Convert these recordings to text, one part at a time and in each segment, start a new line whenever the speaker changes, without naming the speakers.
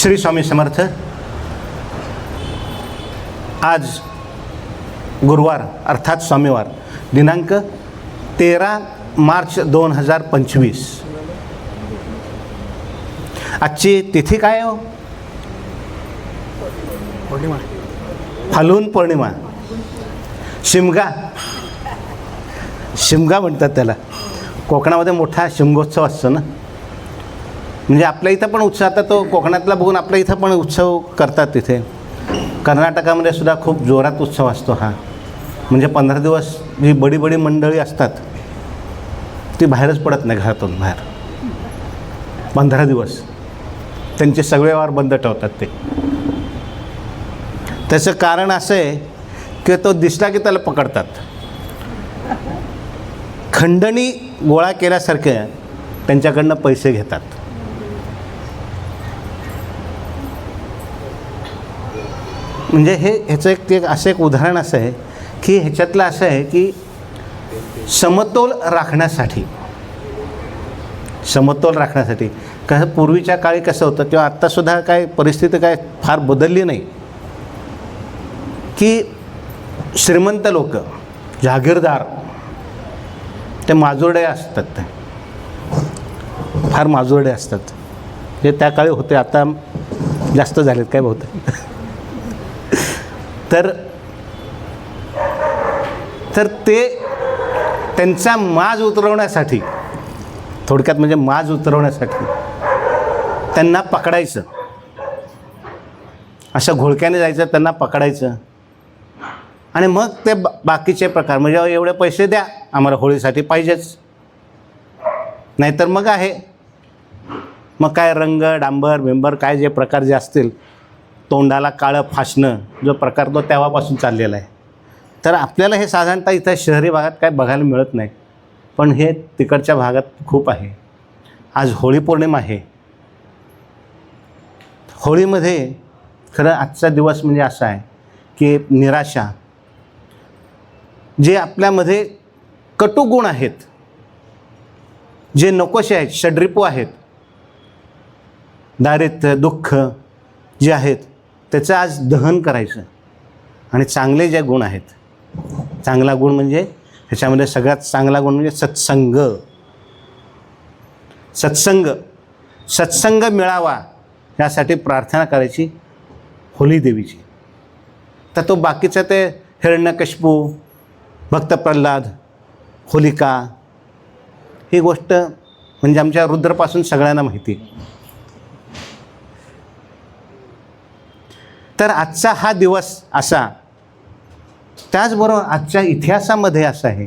श्री स्वामी समर्थ आज गुरुवार अर्थात स्वामीवार दिनांक तेरा मार्च दोन हजार पंचवीस. आजची तिथी काय हो?
पौर्णिमा.
फाल्गुन पौर्णिमा. शिमगा. शिमगा म्हणतात त्याला. कोकणामध्ये मोठा शिमगोत्सव असतो ना? म्हणजे आपल्या इथं पण उत्सव आता तो कोकणातला बघून आपल्या इथं पण उत्सव करतात तिथे. कर्नाटकामध्ये सुद्धा खूप जोरात उत्सव असतो हा. म्हणजे पंधरा दिवस जी बडी बडी मंडळी असतात ती बाहेरच पडत नाही घरातून बाहेर. पंधरा दिवस. त्यांचे सगळे व्यवहार बंद ठेवतात ते. त्याचं कारण असं आहे की तो दिसला की त्याला पकडतात. खंडणी गोळा केल्यासारखे त्यांच्याकडनं पैसे घेतात. म्हणजे हे ह्याचं एक ते एक असं एक उदाहरण असं आहे की ह्याच्यातलं असं आहे की समतोल राखण्यासाठी समतोल राखण्यासाठी कसं पूर्वीच्या काळी कसं होतं किंवा आत्तासुद्धा काय परिस्थिती काय फार बदलली नाही की श्रीमंत लोक जागीरदार ते माजुरडे असतात. ते फार माजुरडे असतात. जे त्या काळी होते आता जास्त झालेत काय बहुतेक. तर तर ते त्यांचा माज उतरवण्यासाठी थोडक्यात म्हणजे माज उतरवण्यासाठी त्यांना पकडायचं. असं घोळक्याने जायचं त्यांना पकडायचं. आणि मग ते बा बाकीचे प्रकार म्हणजे एवढे पैसे द्या आम्हाला होळीसाठी पाहिजेच. नाहीतर मग आहे. मग काय रंग डांबर बिंबर काय जे प्रकार जे असतील तोंडाला काळं फासणं जो प्रकार तो तेव्हापासून चाललेला आहे. तर आपल्याला हे साधारणतः इथं शहरी भागात काय बघायला मिळत नाही. पण हे तिकडच्या भागात खूप आहे. आज होळी पौर्णिमा आहे. होळीमध्ये खरं आजचा दिवस म्हणजे असा आहे की निराशा. जे आपल्यामध्ये कटू गुण आहेत. जे नकोसे आहेत षड्रिपू आहेत. दारिद्र्य दुःख जे आहेत त्याचं आज दहन करायचं. आणि चांगले जे गुण आहेत चांगला गुण म्हणजे ह्याच्यामध्ये सगळ्यात चांगला गुण म्हणजे सत्संग. सत्संग सत्संग मिळावा यासाठी प्रार्थना करायची होली देवीची. तर तो बाकीचं ते हिरण्यकशपू भक्त प्रल्हाद होलिका ही गोष्ट म्हणजे आमच्या रुद्रपासून सगळ्यांना माहिती. तर आजचा हा दिवस असा त्याचबरोबर आजच्या इतिहासामध्ये असं आहे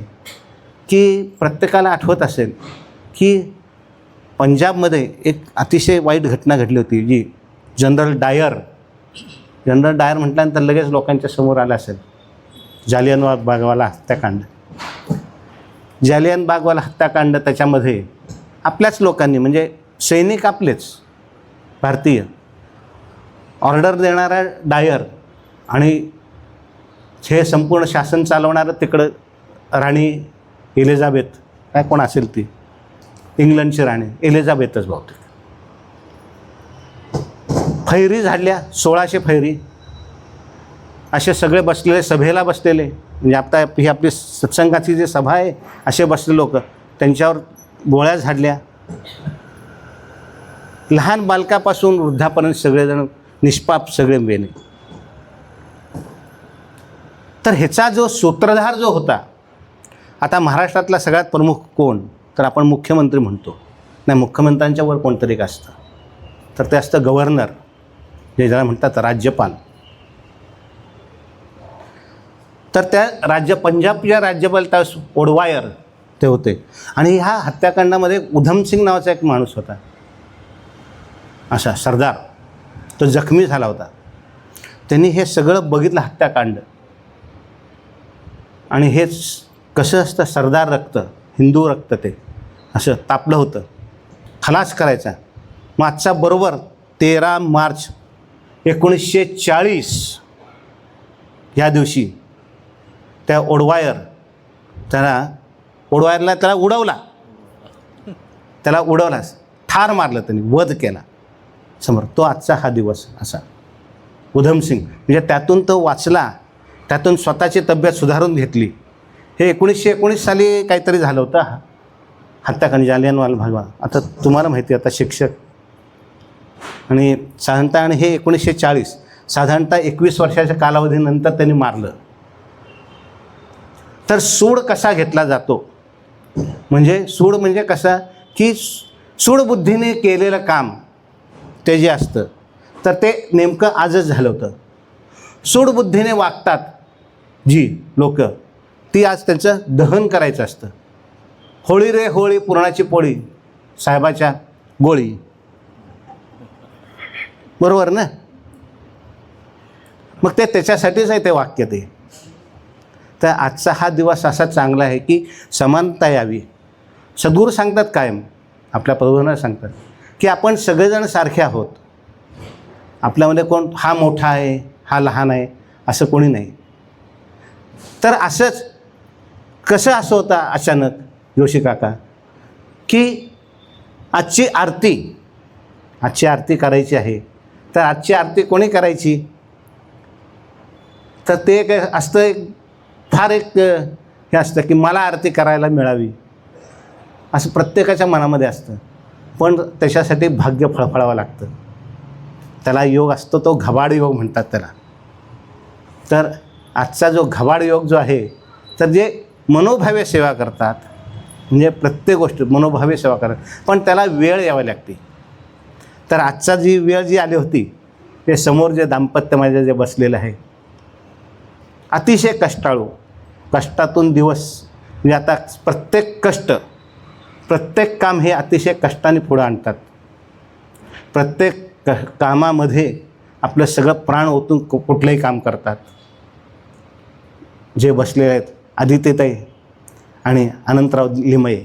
की प्रत्येकाला आठवत असेल की पंजाबमध्ये एक अतिशय वाईट घटना घडली होती जी जनरल डायर जनरल डायर म्हटल्यानंतर लगेच लोकांच्या समोर आलं असेल. जालियनवाग बागवाला हत्याकांड. जालियन बागवाला हत्याकांड त्याच्यामध्ये आपल्याच लोकांनी म्हणजे सैनिक आपलेच भारतीय ऑर्डर देणारा डायर आणि हे संपूर्ण शासन चालवणारं तिकडं राणी एलिझाबेथ काय कोण असेल ती? इंग्लंडची राणी एलिझाबेथच बहुतेक. फैरी झाडल्या सोळाशे फैरी. असे सगळे बसलेले सभेला बसलेले. म्हणजे आता ही आपली सत्संगाची जी सभा आहे असे बसले लोक. त्यांच्यावर गोळ्या झाडल्या. लहान बालकापासून वृद्धापर्यंत सगळेजण निष्पाप सगळे मेले. तर ह्याचा जो सूत्रधार जो होता आता महाराष्ट्रातला सगळ्यात प्रमुख कोण? तर आपण मुख्यमंत्री म्हणतो. नाही मुख्यमंत्र्यांच्या वर कोणतरी एक असतं. तर ते असतं गव्हर्नर जे ज्याला म्हणतात राज्यपाल. तर त्या राज्य पंजाबच्या राज्यपाल त्या ओडवायर ते होते. आणि ह्या हत्याकांडामध्ये उधमसिंग नावाचा एक माणूस होता. असा सरदार. तो जखमी झाला होता. त्यांनी हे सगळं बघितलं हत्याकांड. आणि हेच कसं असतं सरदार रक्त हिंदू रक्त ते असं तापलं होतं. खलास करायचा. मग आजचा बरोबर तेरा मार्च एकोणीसशे चाळीस ह्या दिवशी त्या ओडवायर त्याला ओडवायरला त्याला उडवला. त्याला उडवलाच ठार मारलं त्यांनी वध केला. समोर. तो आजचा हा दिवस असा. उधमसिंग म्हणजे त्यातून तो वाचला त्यातून स्वतःची तब्येत सुधारून घेतली. हे एकोणीसशे एकोणीस साली काहीतरी झालं होतं. हा हत्याकांड जालियनवाला भागवा आता तुम्हाला माहिती आहे आता शिक्षक. आणि साधारणतः आणि हे एकोणीसशे चाळीस साधारणतः एकवीस वर्षाच्या कालावधीनंतर त्यांनी मारलं. तर सूड कसा घेतला जातो? म्हणजे सूड म्हणजे कसा? की सूडबुद्धीने केलेलं काम ते जे असतं तर ते नेमकं आजच झालं होतं. सूडबुद्धीने वागतात जी लोक ती आज त्यांचं दहन करायचं असतं. होळी रे होळी पुरणाची पोळी साहेबाच्या गोळी. बरोबर ना? मग ते त्याच्यासाठीच आहे ते वाक्य ते. तर आजचा हा दिवस असा चांगला आहे की समानता यावी. सद्गुरू सांगतात कायम आपल्या प्रबोधना सांगतात. की आपण सगळेजण सारखे आहोत. आपल्यामध्ये कोण हा मोठा आहे हा लहान आहे असं कोणी नाही. तर असंच कसं असं होता अचानक जोशी काका की आजची आरती आजची आरती करायची आहे. तर आजची आरती कोणी करायची? तर ते एक असतं एक फार एक हे असतं की मला आरती करायला मिळावी. असं प्रत्येकाच्या मनामध्ये असतं. पण त्याच्यासाठी भाग्य फळफळावं लागतं. त्याला योग असतो तो घबाड योग म्हणतात त्याला. तर आजचा जो घबाड योग जो आहे तर जे मनोभावे सेवा करतात म्हणजे प्रत्येक गोष्ट मनोभावे सेवा करतात पण त्याला वेळ यावी लागते. तर आजचा जी वेळ जी आली होती ते समोर जे दाम्पत्य माझे जे बसलेलं आहे अतिशय कष्टाळू. कष्टातून दिवस म्हणजे आता प्रत्येक कष्ट प्रत्येक काम हे अतिशय कष्टाने पुढं आणतात. प्रत्येक क कामामध्ये आपलं सगळं प्राण ओतून कु कुठलंही काम करतात. जे बसलेले आहेत आदित्यताई आणि अनंतराव लिमये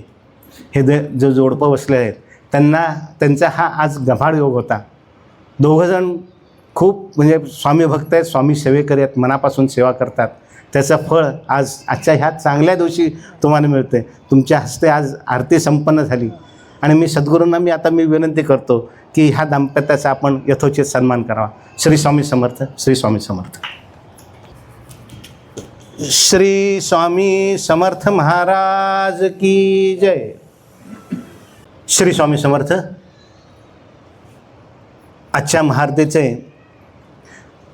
हे जे जो जोडपं बसलेले आहेत त्यांना त्यांचा हा आज गभाड योग होता. दोघंजण खूप म्हणजे स्वामी भक्त आहेत स्वामी सेवेकरी आहेत मनापासून सेवा करतात. त्याचं फळ आज आजच्या ह्या चांगल्या दिवशी तुम्हाला मिळते तुमच्या हस्ते आज आरती संपन्न झाली. आणि मी सद्गुरूंना मी आता मी विनंती करतो की ह्या दाम्पत्याचा आपण यथोचित सन्मान करावा. श्री स्वामी समर्थ श्री स्वामी समर्थ. श्री स्वामी समर्थ महाराज की जय. श्री स्वामी समर्थ आजच्या महारतेचे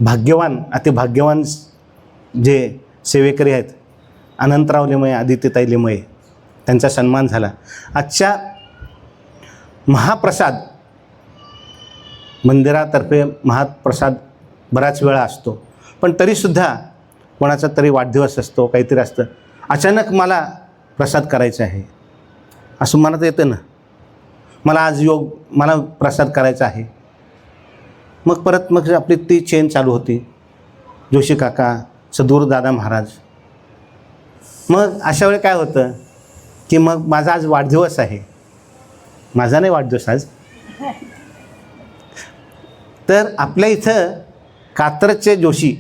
भाग्यवान अतिभाग्यवान जे सेवेकरी आहेत. अनंतराव लिमये आदित्यताई लिमये त्यांचा सन्मान झाला. आजच्या महाप्रसाद मंदिरातर्फे महाप्रसाद बराच वेळा असतो. पण तरीसुद्धा कोणाचा तरी वाढदिवस असतो काहीतरी असतं. अचानक मला प्रसाद करायचा आहे. असं मनात येतं ना. मला आज योग मला प्रसाद करायचा आहे. मग परत मग आपली ती चेन चालू होती. जोशी काका सदूर दादा महाराज. मग अशा वेळी काय होतं की मग माझा आज वाढदिवस आहे. माझा नाही वाढदिवस आज. तर आपल्या इथं कात्रजचे जोशी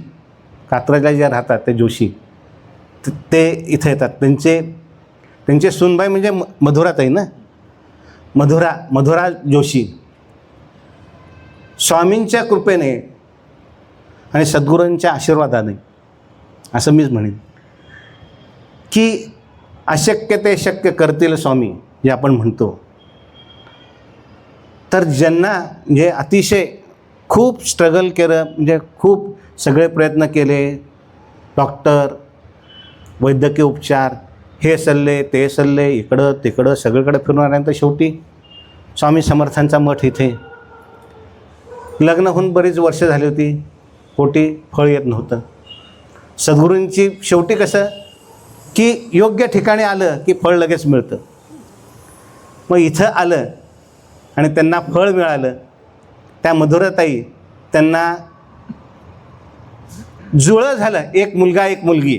कात्रजला जे राहतात ते जोशी ते इथं येतात. त्यांचे त्यांचे सुनबाई म्हणजे म- आहे ना? मधुरा मधुरा जोशी. स्वामींच्या कृपेने आणि सद्गुरूंच्या आशीर्वादाने असं मीच म्हणेन. की अशक्य ते शक्य करतील स्वामी जे आपण म्हणतो. तर ज्यांना जे अतिशय खूप स्ट्रगल केलं म्हणजे खूप सगळे प्रयत्न केले डॉक्टर वैद्यकीय उपचार हे सल्ले ते सल्ले इकडं तिकडं सगळीकडे फिरणाऱ्यांतर शेवटी स्वामी समर्थांचा मठ इथे. लग्न होऊन बरीच वर्ष झाली होती पोटी फळ येत नव्हतं. सद्गुरूंची शेवटी कसं की योग्य ठिकाणी आलं की फळ लगेच मिळतं. मग इथं आलं आणि त्यांना फळ मिळालं त्या मधुरताई त्यांना जुळं झालं. एक मुलगा एक मुलगी.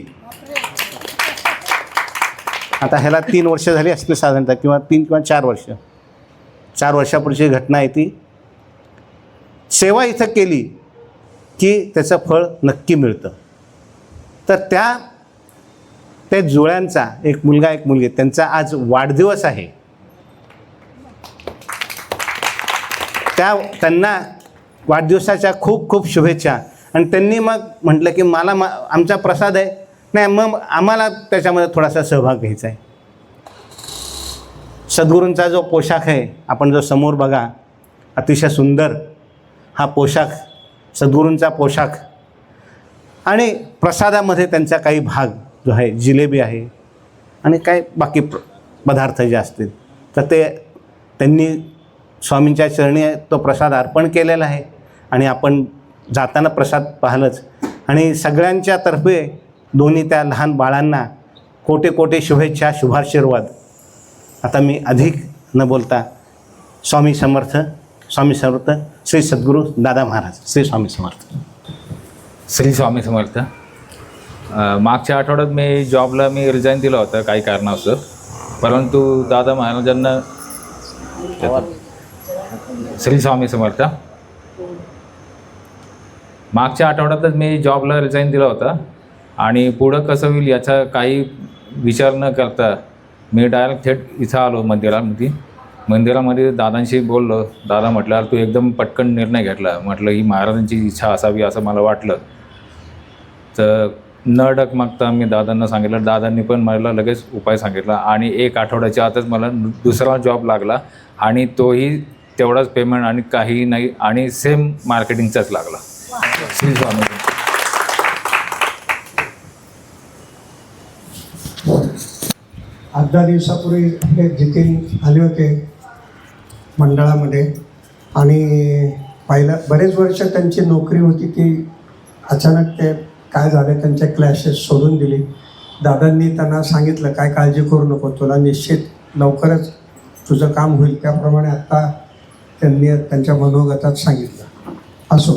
आता ह्याला तीन वर्ष झाली असतील साधारणतः किंवा तीन किंवा चार वर्ष. चार वर्षापूर्वीची घटना आहे ती. सेवा इथं केली की त्याचं फळ नक्की मिळतं. तर त्या त्या जुळ्यांचा एक मुलगा एक मुलगी त्यांचा आज वाढदिवस आहे. त्या त्यांना वाढदिवसाच्या खूप खूप शुभेच्छा. आणि त्यांनी मग म्हटलं की मला मा आमचा प्रसाद आहे. नाही मग आम्हाला त्याच्यामध्ये थोडासा सहभाग घ्यायचा आहे. सद्गुरूंचा जो पोशाख आहे आपण जो समोर बघा अतिशय सुंदर हा पोशाख सद्गुरूंचा पोशाख. आणि प्रसादामध्ये त्यांचा काही भाग जो आहे जिलेबी आहे आणि काय बाकी प्र पदार्थ जे असतील तर ते त्यांनी स्वामींच्या चरणी तो प्रसाद अर्पण केलेला आहे आणि आपण जाताना प्रसाद पाहिलंच. आणि सगळ्यांच्या तर्फे दोन्ही त्या लहान बाळांना कोटे कोटे शुभेच्छा शुभाशीर्वाद. आता मी अधिक न बोलता स्वामी समर्थ स्वामी समर्थ श्री सद्गुरू दादा महाराज. श्री स्वामी समर्थ.
श्री स्वामी समर्थ. मागच्या आठवड्यात मी जॉबला मी रिझाईन दिला होता काही कारणास्तव. परंतु दादा महाराजांना श्री स्वामी समर्थ. मागच्या आठवड्यातच मी जॉबला रिझाईन दिला होता आणि पुढं कसं होईल याचा काही विचार न करता मी डायरेक्ट थेट इथं आलो मंदिरामध्ये. मंदिरामध्ये दादांशी बोललो. दादा म्हटल्यावर तू एकदम पटकन निर्णय घेतला. म्हटलं ही महाराजांची इच्छा असावी असं मला वाटलं. तर न डगमगता मी दादांना सांगितलं. दादांनी पण मला लगेच उपाय सांगितला आणि एक आठवड्याच्या आतच मला दुसरा जॉब लागला आणि तोही तेवढाच पेमेंट आणि काही नाही आणि सेम मार्केटिंगचाच लागला. श्री स्वामी.
आठ दहा दिवसापूर्वी आपले जितीन आले होते मंडळामध्ये आणि पहिला बरेच वर्ष त्यांची नोकरी होती ती अचानक ते काय झालं त्यांच्या क्लॅशेस सोडून दिले. दादांनी त्यांना सांगितलं काय काळजी करू नको तुला निश्चित लवकरच तुझं काम होईल. त्याप्रमाणे आत्ता त्यांनी त्यांच्या मनोगतात सांगितलं. असो.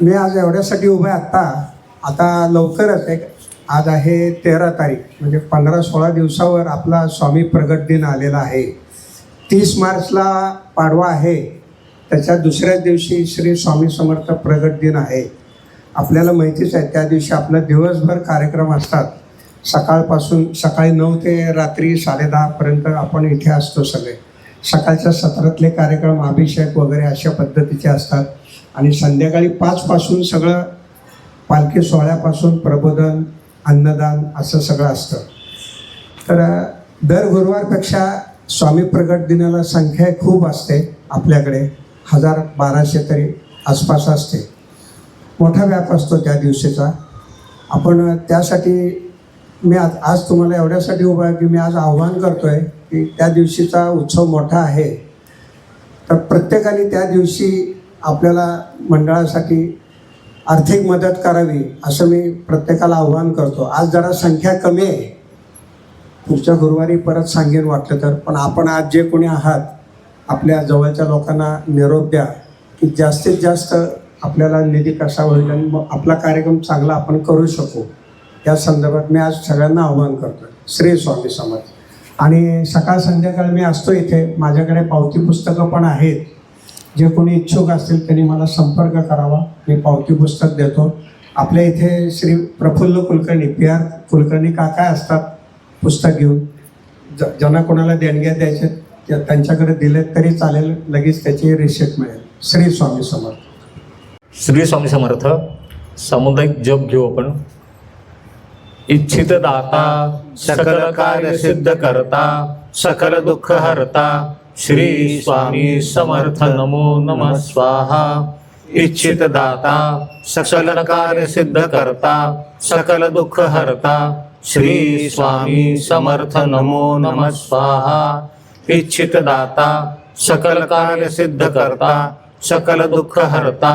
मी आज एवढ्यासाठी उभं आहे आत्ता आता लवकरच एक आज आहे तेरा तारीख म्हणजे पंधरा सोळा दिवसावर आपला स्वामी प्रगट दिन आलेला आहे. तीस मार्चला पाडवा आहे. त्याच्या दुसऱ्याच दिवशी श्री स्वामी समर्थ प्रगट दिन आहे. आपल्याला माहितीच आहे त्या दिवशी आपलं दिवसभर कार्यक्रम असतात. सकाळपासून सकाळी नऊ ते रात्री साडेदहापर्यंत आपण इथे असतो सगळे. सकाळच्या सत्रातले कार्यक्रम अभिषेक वगैरे अशा पद्धतीचे असतात. आणि संध्याकाळी पाचपासून सगळं पालखी सोहळ्यापासून प्रबोधन अन्नदान असं सगळं असतं. तर दर गुरुवारपेक्षा स्वामी प्रगट दिनाला संख्या खूप असते आपल्याकडे. हजार बाराशे तरी आसपास असते. मोठा व्याप असतो त्या दिवशीचा. आपण त्यासाठी मी आज आज तुम्हाला एवढ्यासाठी उभा आहे की मी आज आव्हान आहे की त्या दिवशीचा उत्सव मोठा आहे. तर प्रत्येकाने त्या दिवशी आपल्याला मंडळासाठी आर्थिक मदत करावी असं मी प्रत्येकाला आव्हान करतो. आज जरा संख्या कमी आहे. पुढच्या गुरुवारी परत सांगेन वाटलं तर पण आपण आज जे कोणी आहात आपल्या जवळच्या लोकांना निरोप द्या की जास्तीत जास्त आपल्याला निधी कसा होईल आणि मग आपला कार्यक्रम चांगला आपण करू शकू या संदर्भात मी आज सगळ्यांना आव्हान करतो श्री स्वामी समर्थ. आणि सकाळ संध्याकाळ मी असतो इथे. माझ्याकडे पावती पुस्तकं पण आहेत. जे कोणी इच्छुक असतील त्यांनी मला संपर्क करावा. मी पावती पुस्तक देतो. आपल्या इथे श्री प्रफुल्ल कुलकर्णी पी आर कुलकर्णी काका असतात पुस्तक घेऊन. ज ज्यांना कोणाला देणग्या द्यायचे त्या त्यांच्याकडे दिले तरी चालेल. लगेच त्याची रिसिप्ट मिळेल. श्री स्वामी समर्थ.
श्री स्वामी समर्थ सामुदायिक जप घेऊ आपण. इच्छित दाता सकल कार्य सिद्ध करता सकल दुःख हरता श्री स्वामी समर्थ नमो नम स्वाहा. इच्छित दाता सकल कार्य सिद्ध करता सकल दुःख हरता श्री स्वामी समर्थ नमो नम स्वाहा. इच्छित दाता सकल कार्य सिद्ध करता सकल दुःख हरता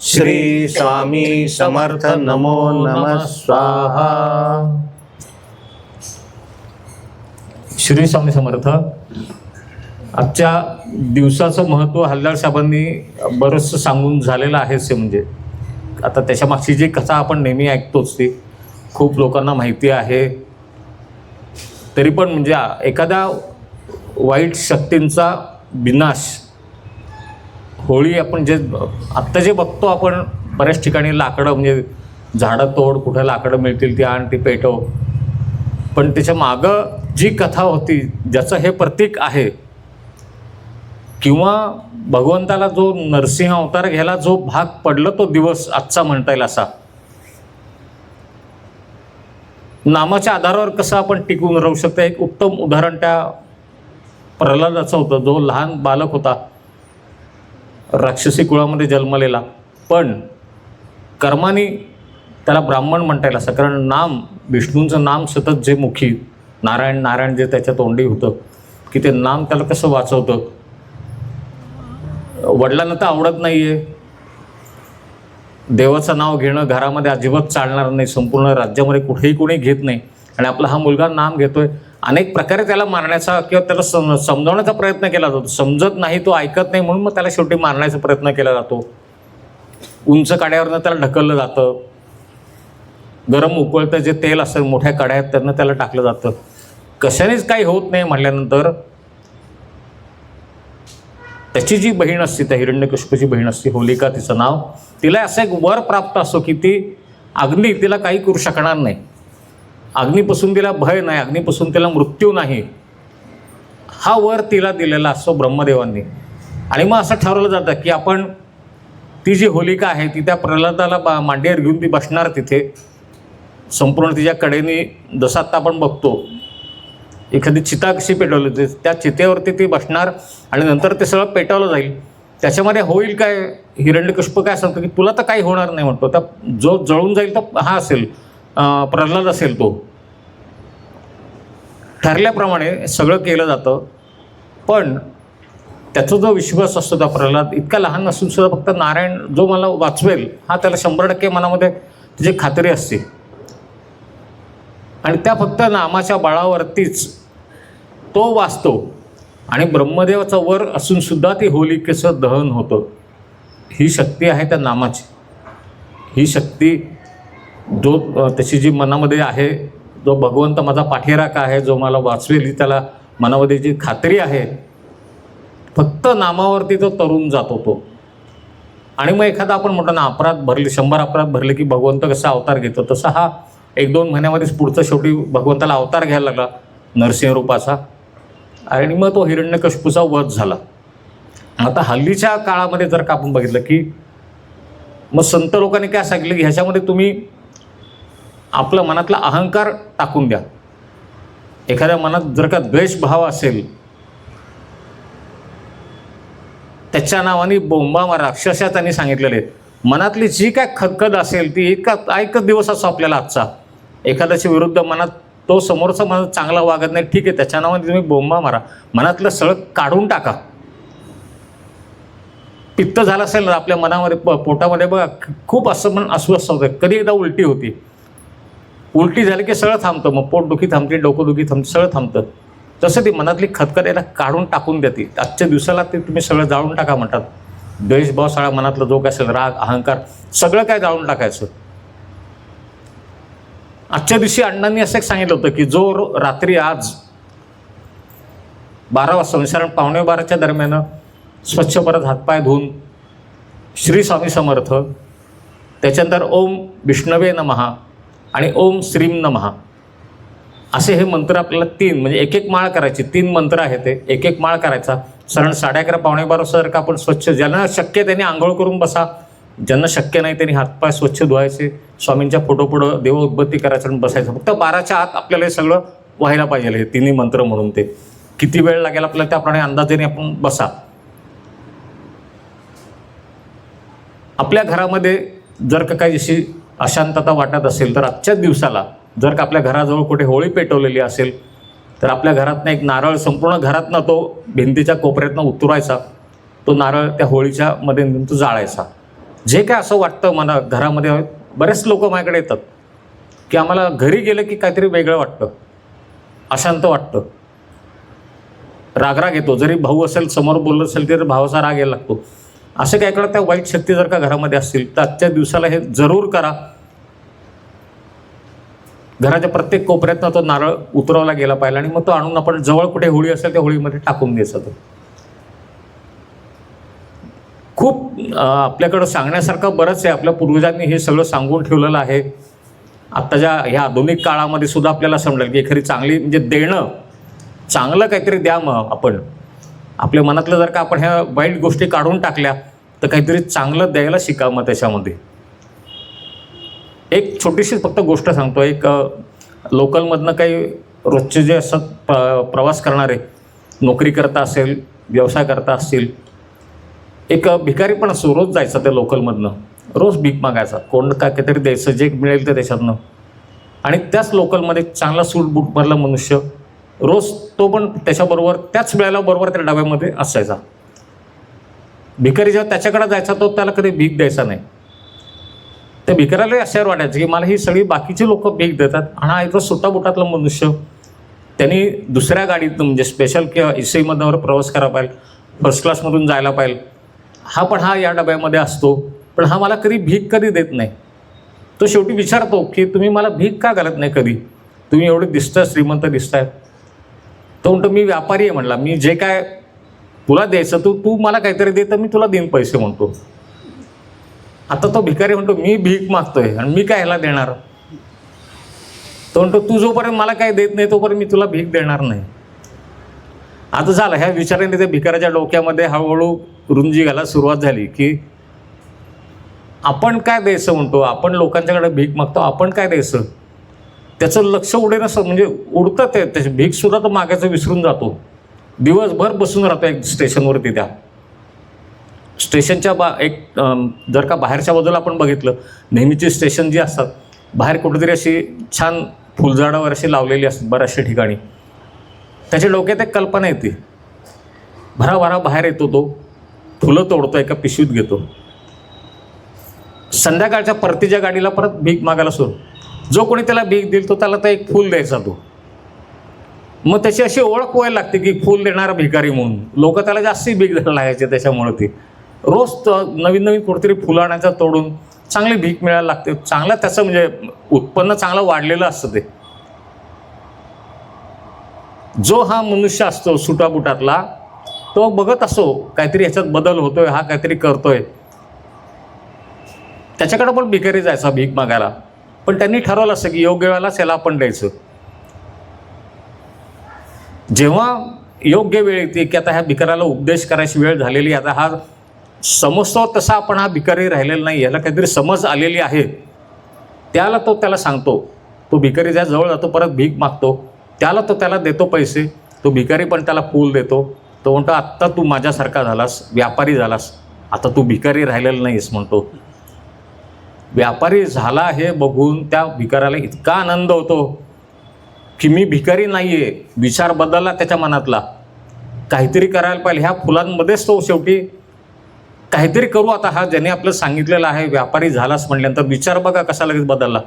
श्री स्वामी समर्थ नमो नम स्वाहा. श्री स्वामी समर्थ. आजच्या दिवसाचं महत्त्व हल्लार साहेबांनी बरंचसं सांगून झालेलं आहेच म्हणजे. आता त्याच्या मागची जी कथा आपण नेहमी ऐकतोच ती. खूप लोकांना माहिती आहे. तरी पण म्हणजे एखाद्या वाईट शक्तींचा विनाश होळी आपण जे आत्ता जे बघतो आपण बऱ्याच ठिकाणी लाकडं म्हणजे झाडं तोड कुठं लाकडं मिळतील ती आण ती पेटव. पण त्याच्या मागं जी कथा होती ज्याचं हे प्रतीक आहे किंवा भगवंताला जो नरसिंह अवतार घ्यायला जो भाग पडला तो दिवस आजचा म्हणता येईल असा. नामाच्या आधारावर कसं आपण टिकून राहू शकतो? एक उत्तम उदाहरण त्या प्रल्हादाचं होतं जो लहान बालक होता. राक्षसी कुळामध्ये जन्मलेला. पण कर्माने त्याला ब्राह्मण म्हणता येईल असं. कारण नाम विष्णूंचं नाम सतत जे मुखी नारायण नारायण जे त्याच्या तोंडी होतं की ते नाम त्याला कसं वाचवतं? वडिलांना तर आवडत नाही आहे देवाचं नाव घेणं घरामध्ये अजिबात चालणार नाही. संपूर्ण राज्यामध्ये कुठेही कोणी घेत नाही. आणि आपला हा मुलगा नाम घेतोय. अनेक प्रकारे त्याला मारण्याचा किंवा त्याला सम समजावण्याचा प्रयत्न केला जातो. समजत नाही तो ऐकत नाही म्हणून मग त्याला शेवटी मारण्याचा प्रयत्न केला जातो. उंच काड्यावरनं त्याला ढकललं जातं. गरम उकळतं जे तेल असेल मोठ्या कढ्यात आहेत त्यांना त्याला टाकलं जातं. कशानेच काही होत नाही म्हटल्यानंतर त्याची जी बहीण असते त्या हिरण्यकश्यपूची बहीण असते होलिका तिचं नाव तिला असं एक वर प्राप्त असतो की ती अग्नी तिला काही करू शकणार नाही. अग्निपासून तिला भय नाही अग्निपासून तिला मृत्यू नाही. हा वर तिला दिलेला असतो ब्रह्मदेवांनी. आणि मग असं ठरवलं जातं की आपण ती जी होलिका आहे ती त्या प्रल्हादाला बा मांडीवर घेऊन ती बसणार तिथे. संपूर्ण तिच्या कडेने जसं आत्ता आपण बघतो एखादी चिता कशी पेटवली होती त्या चितेवरती ती बसणार आणि नंतर ते सगळं पेटवलं जाईल. त्याच्यामध्ये होईल काय हिरण्यकुष्प काय सांगतो की तुला तर काही होणार नाही म्हणतो तर जो जळून जाईल तर हा असेल. प्रल्हाद असेल तो. ठरल्याप्रमाणे सगळं केलं जातं. पण त्याचा जो विश्वास असतो त्या प्रल्हाद इतका लहान असून सुद्धा फक्त नारायण जो मला वाचवेल हा त्याला शंभर टक्के मनामध्ये त्याची खात्री असते. आणि त्या फक्त नामाच्या बाळावरतीच तो वाचतो. आणि ब्रह्मदेवाचा वर असून सुद्धा ती होलिकेचं दहन होतं. ही शक्ती आहे त्या नामाची. ही शक्ती जो त्याची जी मनामध्ये आहे जो भगवंत माझा पाठीराखा आहे जो मला वाचवेल ही त्याला मनामध्ये जी खात्री आहे फक्त नामावरती तो तरुण जातो तो आणि मग एखादा आपण म्हणतो ना अपराध भरले शंभर अपराध भरले की भगवंत कसा अवतार घेतो? तसा हा एक दोन महिन्यामध्येच पुढचा शेवटी भगवंताला अवतार घ्यायला लागला नरसिंह रूपाचा. आणि मग तो हिरण्यकश्यपूचा वध झाला. आता हल्लीच्या काळामध्ये जर का आपण बघितलं की मग संत लोकांनी काय सांगितलं की ह्याच्यामध्ये तुम्ही आपला मनातला अहंकार टाकून द्या. एखाद्या मनात जर का द्वेषभाव असेल त्याच्या नावाने बोंबा मारा अक्षरशः त्यांनी सांगितलेले. आहेत. मनातली जी काय खदखद असेल ती एका एकच दिवस असो आपल्याला आजचा. एखाद्याच्या विरुद्ध मनात तो समोरचा मनात चांगला वागत नाही ठीक आहे त्याच्या नावाने तुम्ही बोंबा मारा. मनातलं सळक काढून टाका. पित्त झालं असेल ना आपल्या मनामध्ये प- पोटामध्ये बघा खूप असं पण अस्वस्थ होतं. कधी एकदा उलटी होती. उलटी झाली की सगळं थांबतं. मग पोटदुखी थांबते डोकंदुखी थांबते सगळं थांबतं. तसं ती मनातली खतखत याला काढून टाकून देते. आजच्या दिवसाला ते तुम्ही सगळं जाळून टाका म्हणतात. द्वेषभाव सगळा मनातला जो काय असेल राग अहंकार सगळं काय जाळून टाकायचं? आजच्या दिवशी अण्णांनी असं एक सांगितलं होतं की जो रात्री आज बारा वाजता म्हणजे साधारण पावणे बाराच्या दरम्यान स्वच्छ परत हातपाय धुवून श्री स्वामी समर्थ त्याच्यानंतर ओम विष्णवे नमहा आणि ओम श्रीम नमहा असे हे मंत्र आपल्याला तीन म्हणजे एक एक माळ करायची. तीन मंत्र आहे ते. एक एक माळ करायचा. साधारण साडे अकरा पावणे बारा वाजता जर का आपण स्वच्छ ज्यांना शक्य त्यांनी आंघोळ करून बसा. ज्यांना शक्य नाही त्यांनी हातपाय स्वच्छ धुवायचे. स्वामींच्या फोटोपुढं देव उद्बत्ती करायचं आणि बसायचं. फक्त बाराच्या आत आपल्याला हे सगळं व्हायला पाहिजे हे तिन्ही मंत्र म्हणून ते. किती वेळ लागेल आपल्याला त्याप्रमाणे अंदाजेने आपण बसा. आपल्या घरामध्ये जर का काही अशी अशांतता वाटत असेल तर आजच्याच दिवसाला जर का आपल्या घराजवळ कुठे होळी पेटवलेली असेल तर आपल्या घरातनं एक नारळ संपूर्ण घरातनं तो भिंतीच्या कोपऱ्यातनं उतरायचा तो नारळ त्या होळीच्या मध्ये नेऊन तो जाळायचा. जे काय असं वाटतं मला घरामध्ये बरेच लोक माझ्याकडे येतात की आम्हाला घरी गेलं की काहीतरी वेगळं वाटतं अशांत वाटतं. रागराग येतो. जरी भाऊ असेल समोर बोलत असेल तरी भावाचा राग यायला लागतो. असं काय कळत त्या वाईट शक्ती जर का घरामध्ये असतील तर आजच्या दिवसाला हे जरूर करा. घराच्या प्रत्येक कोपऱ्यातनं तो नारळ उतरवला गेला पाहिजे आणि मग तो आणून आपण जवळ कुठे होळी असेल त्या होळीमध्ये टाकून द्यायचा तो खूप आपल्याकडं सांगण्यासारखं बरंच आहे. आपल्या पूर्वजांनी हे सगळं सांगून ठेवलेलं आहे. आत्ताच्या ह्या आधुनिक काळामध्ये सुद्धा आपल्याला समजेल की एखादी चांगली म्हणजे देणं चांगलं काहीतरी द्या मग आपण. आपल्या मनातलं जर का आपण ह्या वाईट गोष्टी काढून टाकल्या तर काहीतरी चांगलं द्यायला शिका मग त्याच्यामध्ये. एक छोटीशी फक्त गोष्ट सांगतो. एक लोकलमधनं काही रोजचे जे असतात प्र प्रवास करणारे नोकरी करता असेल व्यवसाय करता असतील एक भिकारी पण असतो रोज जायचा त्या लोकलमधनं. रोज भीक मागायचा. कोण का काहीतरी द्यायचं जे मिळेल ते त्याच्यातनं. आणि त्याच लोकलमध्ये चांगला सूट बूट भरला मनुष्य रोज तो पण त्याच्याबरोबर त्याच वेळेला बरोबर त्या डब्यामध्ये असायचा. भिकारी जेव्हा त्याच्याकडे जायचा तो त्याला कधी भीक द्यायचा नाही. त्या भिकाऱ्यालाही आश्चर्य वाटायचं की मला ही सगळी बाकीची लोक भीक देतात आणि हा इथं सुटाबुटातला मनुष्य त्यांनी दुसऱ्या गाडीत म्हणजे स्पेशल किंवा ए प्रवास करा पाहिजे फर्स्ट क्लासमधून जायला पाहिजे. हा पण हा या डब्यामध्ये असतो पण हा मला कधी भीक कधी देत नाही. तो शेवटी विचारतो की तुम्ही मला भीक का घालत नाही कधी? तुम्ही एवढे दिसतंय श्रीमंत दिसताय तो म्हणतो मी व्यापारी आहे म्हणला. मी जे काय तुला द्यायचं तू तू मला काहीतरी दे तर मी तुला देईन पैसे म्हणतो. आता तो भिकारी म्हणतो मी भीक मागतोय आणि मी काय ह्याला देणार? तो म्हणतो तू जोपर्यंत मला काही देत नाही तोपर्यंत मी तुला भीक देणार नाही. आता झालं ह्या विचाराने त्या भिकाऱ्याच्या डोक्यामध्ये हळूहळू रुंजी घायला सुरुवात झाली की आपण काय द्यायचं? म्हणतो आपण लोकांच्याकडे भीक मागतो आपण काय द्यायचं? त्याचं लक्ष उडे नसतं म्हणजे उडतं ते. त्याची भीकसुद्धा तो मागायचं विसरून जातो. दिवसभर बसून राहतो एक स्टेशनवरती त्या. स्टेशनच्या बा एक जर का बाहेरच्या बाजूला आपण बघितलं नेहमीची स्टेशन जी असतात बाहेर कुठेतरी अशी छान फुलझाडावर अशी लावलेली असतात बऱ्याचशा ठिकाणी. त्याच्या डोक्यात एक कल्पना येते. भराभरा बाहेर येतो तो फुलं तोडतो एका पिशवीत घेतो. संध्याकाळच्या परतीच्या गाडीला परत भीक मागायला सुरू. जो कोणी त्याला भीक देईल तो त्याला तर एक फूल द्यायचा तो. मग त्याची अशी ओळख व्हायला लागते की फूल देणारा भिकारी म्हणून. लोक त्याला जास्ती भीक द्यायला लागायचे त्याच्यामुळे ती. रोज नवीन नवीन कुठेतरी फुलं आणायचा तोडून चांगली भीक मिळायला लागते. चांगलं त्याचं म्हणजे उत्पन्न चांगलं वाढलेलं असतं ते. जो हा मनुष्य असतो सुटाबुटातला तो बघत असो काहीतरी ह्याच्यात बदल होतोय हा काहीतरी करतोय. त्याच्याकडे पण भिकारी जायचा भीक मागायला. पण त्यांनी ठरवलं असं की योग्य वेळेलाच याला आपण द्यायचं. जेव्हा योग्य वेळ येते की आता ह्या भिकाराला उपदेश करायची वेळ झालेली आता हा समजतो तसा आपण हा भिकारी राहिलेला नाही याला काहीतरी समज आलेली आहे. त्याला तो त्याला सांगतो तो भिकारी ज्या जवळ जातो परत भीक मागतो. त्याला तो त्याला देतो पैसे. तो भिकारी पण त्याला फूल देतो. तो म्हणतो आत्ता तू माझ्यासारखा झालास व्यापारी झालास. आता तू भिकारी राहिलेला नाहीस म्हणतो. व्यापारी झाला हे बघून त्या भिकाऱ्याला इतका आनंद होतो की मी भिकारी नाही आहे विचार बदलला त्याच्या मनातला. काहीतरी करायला पाहिजे. ह्या फुलांमध्येच तो शेवटी काहीतरी करू आता हा ज्याने आपलं सांगितलेलं आहे. व्यापारी झालाच म्हटल्यानंतर विचार बघा कसा लगेच बदलला.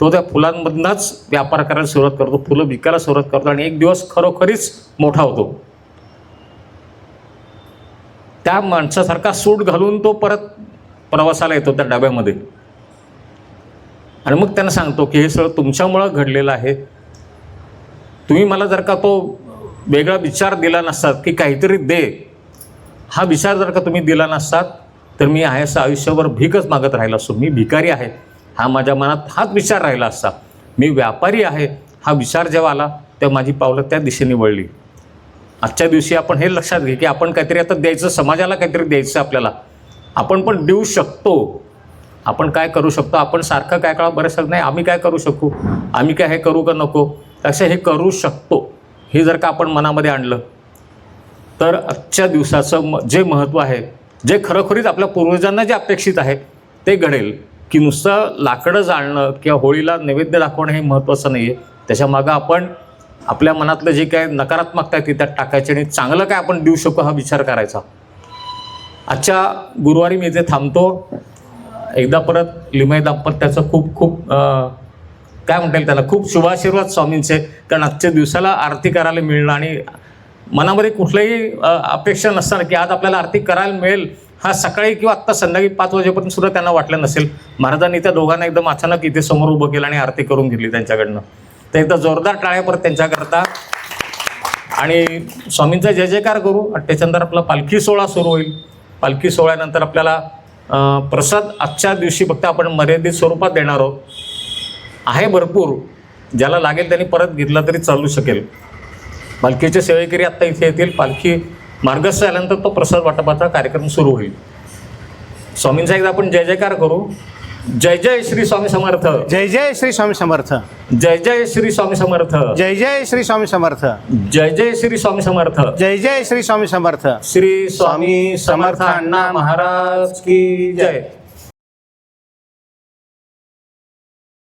तो त्या फुलांमधनंच व्यापार करायला सुरुवात करतो. फुलं विकायला सुरुवात करतो आणि एक दिवस खरोखरीच मोठा होतो. त्या माणसासारखा सूट घालून तो परत प्रवासाला येतो त्या डब्यामध्ये. आणि मग त्यांना सांगतो की हे सगळं तुमच्यामुळं घडलेलं आहे. तुम्ही मला जर का तो वेगळा विचार दिला नसतात की काहीतरी दे हा विचार जर का तुम्ही दिला नसतात तर मी आहे असं आयुष्यभर भीकच मागत राहिला असतो. मी भिकारी आहे. हा माझ्या मनात हाच विचार राहिला असता. मी व्यापारी आहे. हा विचार जेव्हा आला तेव्हा माझी पावलं त्या दिशेने वळली. आजच्या दिवशी आपण हे लक्षात घे की आपण काहीतरी आता द्यायचं समाजाला काहीतरी द्यायचं आपल्याला. आपण पण देऊ शकतो. आपण काय करू शकतो? आपण सारखं काय काळ बरं शकत नाही आम्ही काय करू शकू? आम्ही काय हे करू का नको? असं हे करू शकतो. हे जर का आपण मनामध्ये आणलं तर आजच्या दिवसाचं म जे महत्त्व आहे जे खरोखरीच आपल्या पूर्वजांना जे अपेक्षित आहे ते घडेल. की नुसतं लाकडं जाळणं किंवा होळीला नैवेद्य दाखवणं हे महत्त्वाचं नाही आहे त्याच्यामागं आपण आपल्या मनातलं जे काय नकारात्मकता आहे ती त्यात टाकायची आणि चांगलं काय आपण देऊ शकू हा विचार करायचा. आजच्या गुरुवारी मी इथे थांबतो. एकदा परत लिमय दाम्पत्याचं खूप खूप काय म्हणता येईल त्याला? खूप शुभाशीर्वाद स्वामींचे कारण आजच्या दिवसाला आरती करायला मिळणं आणि मनामध्ये कुठल्याही अपेक्षा नसताना की आज आपल्याला आरती करायला मिळेल. हा सकाळी किंवा आत्ता संध्याकाळी पाच वाजेपर्यंत सुद्धा त्यांना वाटलं नसेल. महाराजांनी त्या दोघांना एकदम अचानक इथे समोर उभं केलं आणि आरती करून घेतली त्यांच्याकडनं. तर एकदा जोरदार टाळ्या परत त्यांच्याकरता. आणि स्वामींचा जय जयकार करू. आणि त्याच्यानंतर आपला पालखी सोहळा सुरू होईल. पालखी सोहळ्यानंतर आपल्याला प्रसाद आजच्या दिवशी फक्त आपण मर्यादित स्वरूपात देणार आहोत. आहे भरपूर. ज्याला लागेल त्यांनी परत घेतला तरी चालू शकेल. पालखीचे सेवेकरी आत्ता इथे येतील. पालखी मार्गस्थ झाल्यानंतर तो प्रसाद वाटपाचा कार्यक्रम सुरू होईल. स्वामींचा एकदा आपण जय जयकार करू. जय जय श्री स्वामी समर्थ.
जय जय श्री स्वामी समर्थ.
जय जय श्री स्वामी समर्थ.
जय जय श्री स्वामी समर्थ.
जय जय श्री स्वामी समर्थ.
जय जय श्री स्वामी समर्थ.
श्री स्वामी समर्थ अण्णा महाराज की जय.